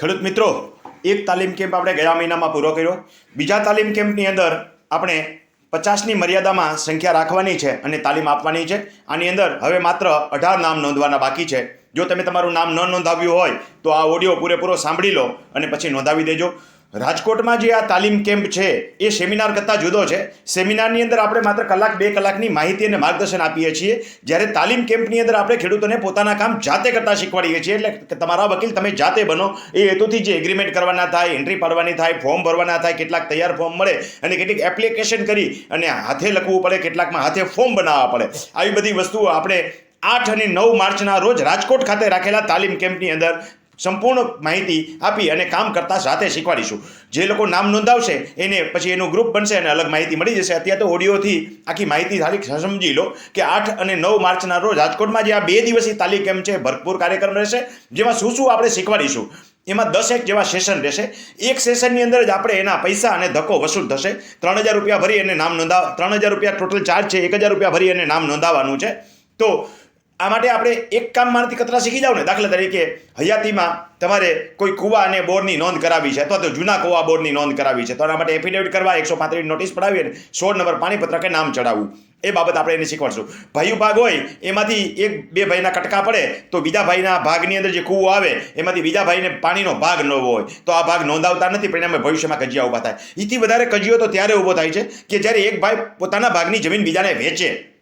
ખેડૂત મિત્રો, એક તાલીમ કેમ્પ આપણે ગયા મહિનામાં પૂરો કર્યો. બીજા તાલીમ કેમ્પની અંદર આપણે પચાસની મર્યાદામાં સંખ્યા રાખવાની છે અને તાલીમ આપવાની છે. આની અંદર હવે માત્ર અઢાર નામ નોંધવાના બાકી છે. જો તમે તમારું નામ ન નોંધાવ્યું હોય, તો આ ઓડિયો પૂરેપૂરો સાંભળી લો અને પછી નોંધાવી દેજો. રાજકોટમાં જે આ તાલીમ કેમ્પ છે, એ સેમિનાર કરતાં જુદો છે. સેમિનારની અંદર આપણે માત્ર કલાક, બે કલાકની માહિતી અને માર્ગદર્શન આપીએ છીએ. જ્યારે તાલીમ કેમ્પની અંદર આપણે ખેડૂતોને પોતાના કામ જાતે કરતાં શીખવાડીએ છીએ, એટલે તમારા વકીલ તમે જાતે બનો. એ હેતુથી જે એગ્રીમેન્ટ કરવાના થાય એન્ટ્રી પાડવાની થાય ફોર્મ ભરવાના થાય, કેટલાક તૈયાર ફોર્મ મળે અને કેટલીક એપ્લિકેશન કરી અને હાથે લખવું પડે, કેટલાકમાં હાથે ફોર્મ બનાવવા પડે. આવી બધી વસ્તુઓ આપણે આઠ અને નવ માર્ચના રોજ રાજકોટ ખાતે રાખેલા તાલીમ કેમ્પની અંદર સંપૂર્ણ માહિતી આપી અને કામ કરતા સાથે શીખવાડીશું. જે લોકો નામ નોંધાવશે, એને પછી એનું ગ્રુપ બનશે અને અલગ માહિતી મળી જશે. અત્યારે તો ઓડિયોથી આખી માહિતી ખાલી સમજી લો કે આઠ અને નવ માર્ચના રોજ રાજકોટમાં જે આ બે દિવસીય તાલીમ કેમ્પ છે ભરપૂર કાર્યક્રમ રહેશે, જેમાં શું શું આપણે શીખવાડીશું. એમાં દસેક જેવા સેશન રહેશે. એક સેશનની અંદર જ આપણે એના પૈસા અને ધક્કો વસૂલ થશે. ત્રણ હજાર રૂપિયા ભરી અને નામ નોંધાવ ત્રણ હજાર રૂપિયા ટોટલ ચાર્જ છે, એક હજાર રૂપિયા ભરી અને નામ નોંધાવવાનું છે. તો આ માટે આપણે એક કામ કામમાંથી કતરા શીખી જાવ ને. દાખલા તરીકે હયાતીમાં તમારે કોઈ કુવા અને બોરની નોંધ કરાવી છે અથવા તો જૂના કુવા બોરની નોંધ કરાવી છે. તો એના માટે એફિડેવિટ કરવા, એકસો પાંત્રીસ નોટિસ પડાવી અને સોળ નંબર પાણીપત્રકે નામ ચડાવવું. એ બાબત આપણે એને શીખવાડશું. ભાઈ ભાગ હોય, એમાંથી એક બે ભાઈના કટકા પડે, તો બીજા ભાઈના ભાગની અંદર જે કૂવો આવે, એમાંથી બીજા ભાઈને પાણીનો ભાગ ન હોય. તો આ ભાગ નોંધાવતા નથી પરિણામે ભવિષ્યમાં કજિયા ઊભા થાય. એથી વધારે કજિયો તો ત્યારે ઊભો થાય છે કે જ્યારે એક ભાઈ પોતાના ભાગની જમીન બીજાને વેચે.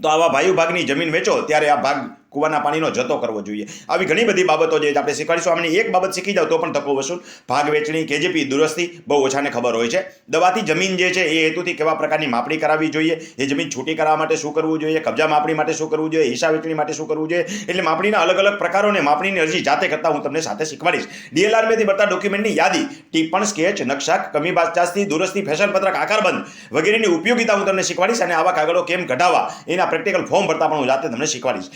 તો આવા ભાઈ ભાગની જમીન વેચો ત્યારે આ ભાગ કૂવાના પાણીનો જતો કરવો જોઈએ. આવી ઘણી બધી બાબતો જે આપણે શીખવાડીશું. આમની એક બાબત શીખી જાવ તો પણ તકો વસૂલ. ભાગ વેચણી, કેજીપી, દુરસ્તી બહુ ઓછાને ખબર હોય છે. દવાથી જમીન જે છે એ હેતુથી કેવા પ્રકારની માપણી કરાવવી જોઈએ? એ જમીન છૂટી કરાવવા માટે શું કરવું જોઈએ? કબજા માપણી માટે શું કરવું જોઈએ? હિસાબ વેચણી માટે શું કરવું જોઈએ? એટલે માપણીના અલગ અલગ પ્રકારો અને માપણીની અરજી જાતે કરતા હું તમને સાથે શીખવાડીશ. ડીએલઆરમાંથી મળતા ડોક્યુમેન્ટની યાદી ટીપણ સ્કેચ નકશા કમી બાચાસથી દુરસ્તી, ફેશન પત્રક આકારબંધ વગેરેની ઉપયોગિતા હું તમને શીખવાડીશ અને આવા કાગળો કેમ કઢાવવા એના પ્રેક્ટિકલ ફોર્મ ભરતા પણ હું જાતે તમને શીખવાડીશ.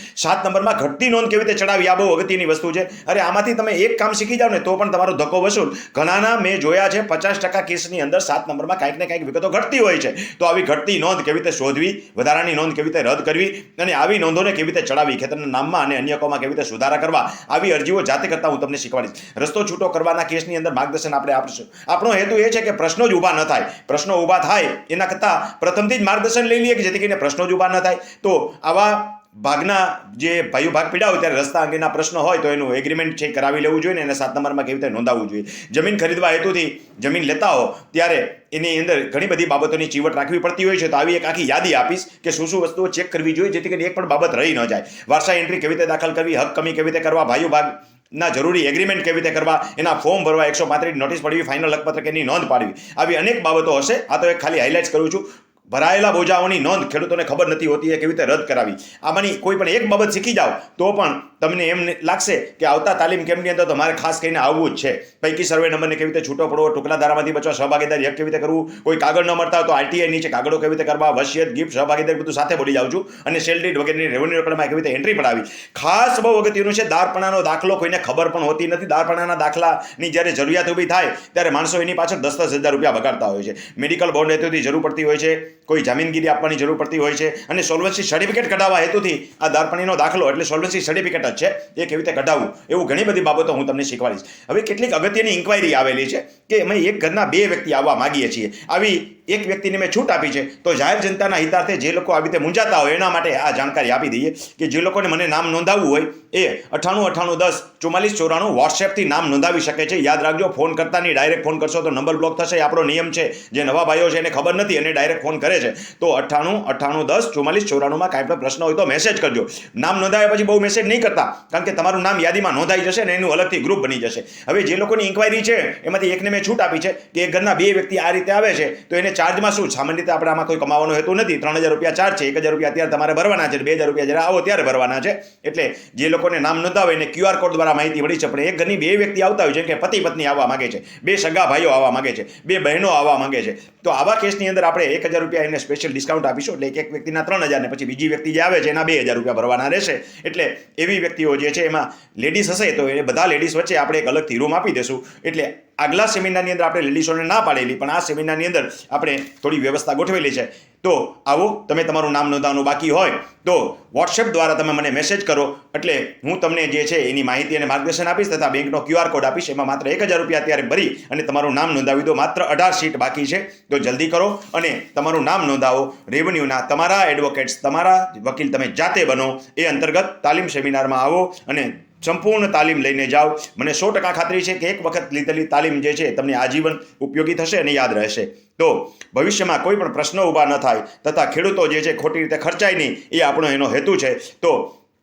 નંબરમાં ઘટતી નોંધ કેવી રીતે ચડાવી? આ બહુ અગત્યની વસ્તુ છે. અરે, આમાંથી તમે એક કામ શીખી જાઓ ને તો પણ તમારો ધક્કો વસૂલ. ઘણાના મેં જોયા છે, પચાસ ટકા કેસની અંદર સાત નંબરમાં કાંઈક ને કાંઈક વિગતો ઘટતી હોય છે. તો આવી ઘટતી નોંધ કેવી રીતે શોધવી? વધારાની નોંધ કેવી રીતે રદ કરવી? અને આવી નોંધોને કેવી રીતે ચડાવી ખેતરના નામમાં અને અન્ય કોમાં કેવી રીતે સુધારા કરવા? આવી અરજીઓ જાતે કરતા હું તમને શીખવાડીશ. રસ્તો છૂટો કરવાના કેસની અંદર માર્ગદર્શન આપણે આપીશું. આપણો હેતુ એ છે કે પ્રશ્નો જ ઊભા ન થાય. પ્રશ્નો ઊભા થાય એના કરતાં પ્રથમથી જ માર્ગદર્શન લઈ લઈએ કે જેથી કરીને પ્રશ્નો જ ઊભા ન થાય. તો આવા ભાગના જે ભાઈઓ ભાગ પીડા હોય ત્યારે રસ્તા અંગેના પ્રશ્નો હોય તો એનું એગ્રીમેન્ટ છે કરાવી લેવું જોઈએ ને એને સાત નંબરમાં કેવી રીતે નોંધાવવું જોઈએ. જમીન ખરીદવા હેતુથી જમીન લેતા હો ત્યારે એની અંદર ઘણી બધી બાબતોની ચીવટ રાખવી પડતી હોય છે. તો આવી એક આખી યાદી આપીશ કે શું શું વસ્તુઓ ચેક કરવી જોઈએ જેથી કરીને એક પણ બાબત રહી ન જાય. વારસા એન્ટ્રી કેવી રીતે દાખલ કરવી, હક કમી કેવી રીતે કરવા, ભાઈઓ ભાગ ના જરૂરી એગ્રીમેન્ટ કેવી રીતે કરવા, એના ફોર્મ ભરવા, એકસો પાંત્રીસ નોટિસ પડવી ફાઇનલ હકપત્રક એની નોંધ પાડવી. આવી અનેક બાબતો હશે. આ તો એક ખાલી હાઇલાઇટ્સ કરું છું. ભરાયેલા બોજાઓની નોંધ ખેડૂતોને ખબર નથી હોતી એ કેવી રીતે રદ કરાવી. આમાંની કોઈ પણ એક બાબત શીખી જાઓ તો પણ તમને એમ લાગશે કે આવતા તાલીમ કેમ્પની અંદર તમારે ખાસ કરીને આવવું જ છે. પૈકી સર્વે નંબરને કેવી રીતે છૂટો પડવો, ટુકડા ધારામાંથી બચવા, સહભાગીદારી હક કેવી રીતે કરવું, કોઈ કાગળ ન મળતા હોય તો આરટીઆઈ નીચે કાગળો કેવી રીતે કરવા, વસિયત, ગિફ્ટ, સહભાગીદારી બધું સાથે બોલી જાઉં છું અને સેલરીડ વગેરેની રેવન્યુ રેકોર્ડમાં કેવી રીતે એન્ટ્રી પડાવી. ખાસ બહુ અગત્યનું છે, દારપણાનો દાખલો કોઈને ખબર પણ હોતી નથી. દારપણાના દાખલાની જ્યારે જરૂરિયાત ઊભી થાય ત્યારે માણસો એની પાછળ દસ દસ હજાર રૂપિયા બગાડતા હોય છે. મેડિકલ બોન્ડ હેતુથી જરૂર પડતી હોય છે. કોઈ જામીનગીરી આપવાની જરૂર પડતી હોય છે અને સોલ્વન્સી સર્ટિફિકેટ કઢાવવા હેતુથી આ દારપણીનો દાખલો એટલે સોલ્વન્સી સર્ટિફિકેટ જ છે, એ કેવી રીતે કઢાવવું, એવું ઘણી બધી બાબતો હું તમને શીખવાડીશ. હવે કેટલીક અગત્યની ઇન્ક્વાયરી આવેલી છે કે અમે એક ઘરના બે વ્યક્તિ આવવા માગીએ છીએ. આવી એક વ્યક્તિને મેં છૂટ આપી છે, તો જાહેર જનતાના હિતાર્થે જે લોકો આવી રીતે મૂંઝાતા હોય એના માટે આ જાણકારી આપી દઈએ કે જે લોકોને મને નામ નોંધાવવું હોય એ અઠાણું અઠાણું દસ ચુમ્માલીસ ચોરાણું વોટ્સએપથી નામ નોંધાવી શકે છે. યાદ રાખજો ફોન કરતા નહીં ડાયરેક્ટ ફોન કરશો તો નંબર બ્લોક થશે. આપણો નિયમ છે, જે નવા ભાઈઓ છે એને ખબર નથી અને ડાયરેક્ટ ફોન કરે છે. તો અઠાણું અઠાણું દસ ચુમ્માલીસ ચોરાણુંમાં કાંઈ પણ પ્રશ્ન હોય તો મેસેજ કરજો. નામ નોંધાવ્યા પછી બહુ મેસેજ નહીં કરતા, કારણ કે તમારું નામ યાદીમાં નોંધાઈ જશે ને એનું અલગથી ગ્રુપ બની જશે. હવે જે લોકોની ઇન્ક્વાયરી છે, એમાંથી એકને મેં છૂટ આપી છે કે એક ઘરના બે વ્યક્તિ આ રીતે આવે છે, તો એને ચાર્જમાં શું? સામાન્ય રીતે આપણે આમાં કોઈ કમાવાનો હેતુ નથી. ત્રણ હજાર રૂપિયા ચાર્જ છે, એક હજાર રૂપિયા અત્યારે તમારે ભરવાના છે, બે હજાર રૂપિયા જ્યારે આવો ત્યારે ભરવાના છે. એટલે જે લોકોને નામ નોંધાવે એને ક્યુઆર કોડ દ્વારા માહિતી મળી છે, પણ એક ઘરની બે વ્યક્તિ આવતા હોય છે કે પતિ પત્ની આવવા માગે છે, બે સગા ભાઈઓ આવવા માગે છે, બે બહેનો આવવા માંગે છે. તો આવા કેસની અંદર આપણે એક હજાર રૂપિયા એને સ્પેશિયલ ડિસ્કાઉન્ટ આપીશું. એટલે એક વ્યક્તિના ત્રણ હજાર ને પછી બીજી વ્યક્તિ જે આવે છે એના બે હજાર રૂપિયા ભરવાના રહેશે. એટલે એવી વ્યક્તિઓ જે છે એમાં લેડીઝ હશે તો એ બધા લેડીઝ વચ્ચે આપણે એક અલગથી રૂમ આપી દેશું. એટલે આગલા સેમિનારની અંદર આપણે લેડીઝોને ના પાડેલી, પણ આ સેમિનારની અંદર આપણે થોડી વ્યવસ્થા ગોઠવેલી છે. તો આવો, તમે તમારું નામ નોંધાવવાનું બાકી હોય, તો વોટ્સએપ દ્વારા તમે મને મેસેજ કરો. એટલે હું તમને જે છે એની માહિતી અને માર્ગદર્શન આપીશ તથા બેંકનો ક્યુઆર કોડ આપીશ, એમાં માત્ર એક હજાર રૂપિયા અત્યારે ભરી અને તમારું નામ નોંધાવી દો. માત્ર અઢાર સીટ બાકી છે. તો જલ્દી કરો અને તમારું નામ નોંધાવો. રેવન્યુના તમારા એડવોકેટ્સ તમારા વકીલ તમે જાતે બનો. એ અંતર્ગત તાલીમ સેમિનારમાં આવો અને સંપૂર્ણ તાલીમ લઈને જાઓ. મને સો ટકા ખાતરી છે કે એક વખત લીધેલી તાલીમ જે છે તમને આજીવન ઉપયોગી થશે અને યાદ રહેશે. તો ભવિષ્યમાં કોઈ પણ પ્રશ્નો ઊભા ન થાય તથા ખેડૂતો જે છે ખોટી રીતે ખર્ચાય નહીં એ આપણો એનો હેતુ છે. તો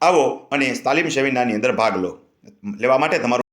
આવો અને તાલીમ સેમિનારની અંદર ભાગ લો. લેવા માટે તમારું